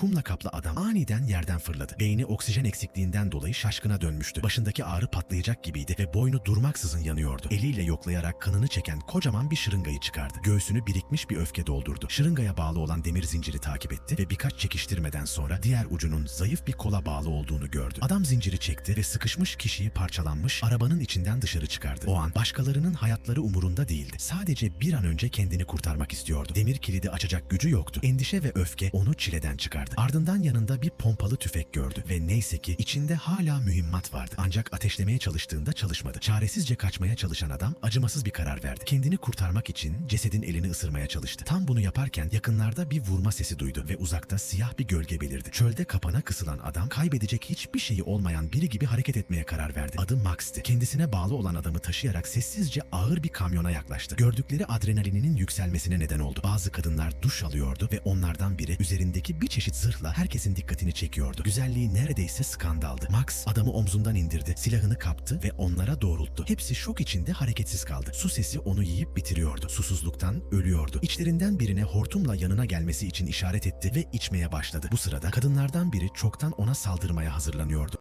kumla kaplı adam aniden yerden fırladı. Beyni oksijen eksikliğinden dolayı şaşkına dönmüştü. Başındaki ağrı patlayacak gibiydi ve boynu durmaksızın yanıyordu. Eliyle yoklayarak kanını çeken kocaman bir şırıngayı çıkardı. Göğsünü birikmiş bir öfke doldurdu. Şırıngaya bağlı olan demir zinciri takip etti ve birkaç çekiştirmeden sonra diğer ucunun zayıf bir kola bağlı olduğunu gördü. Adam zinciri çekti ve sıkışmış kişiyi parçalanmış arabanın içinden dışarı çıkardı. O an başkalarının hayatları umurunda değildi. Sadece bir an önce kendini kurtarmak istiyordu. Demir kilidi açacak gücü yoktu. Endişe ve öfke onu çileden çıkardı. Ardından yanında bir pompalı tüfek gördü ve neyse ki içinde hala mühimmat vardı. Ancak ateşlemeye çalıştığında çalışmadı. Çaresizce kaçmaya çalışan adam acımasız bir karar verdi. Kendini kurtarmak için cesedin elini ısırmaya çalıştı. Tam bunu yaparken yakınlarda bir vurma sesi duydu ve uzakta siyah bir gölge belirdi. Çölde kapana kısılan adam kaybedecek hiçbir şeyi olmayan biri gibi hareket etmeye karar verdi. Adı Max'ti. Kendisine bağlı olan adamı taşıyarak sessizce ağır bir kamyona yaklaştı. Gördükleri adrenalininin yükselmesine neden oldu. Bazı kadınlar duş alıyordu ve onlardan biri üzerindeki bir çeşit zırhla herkesin dikkatini çekiyordu. Güzelliği neredeyse skandaldı. Max adamı omzundan indirdi, silahını kaptı ve onlara doğrulttu. Hepsi şok içinde hareketsiz kaldı. Su sesi onu yiyip bitiriyordu. Susuzluktan ölüyordu. İçlerinden birine hortumla yanına gelmesi için işaret etti ve içmeye başladı. Bu sırada kadınlardan biri çoktan ona saldırmaya hazırlanıyordu.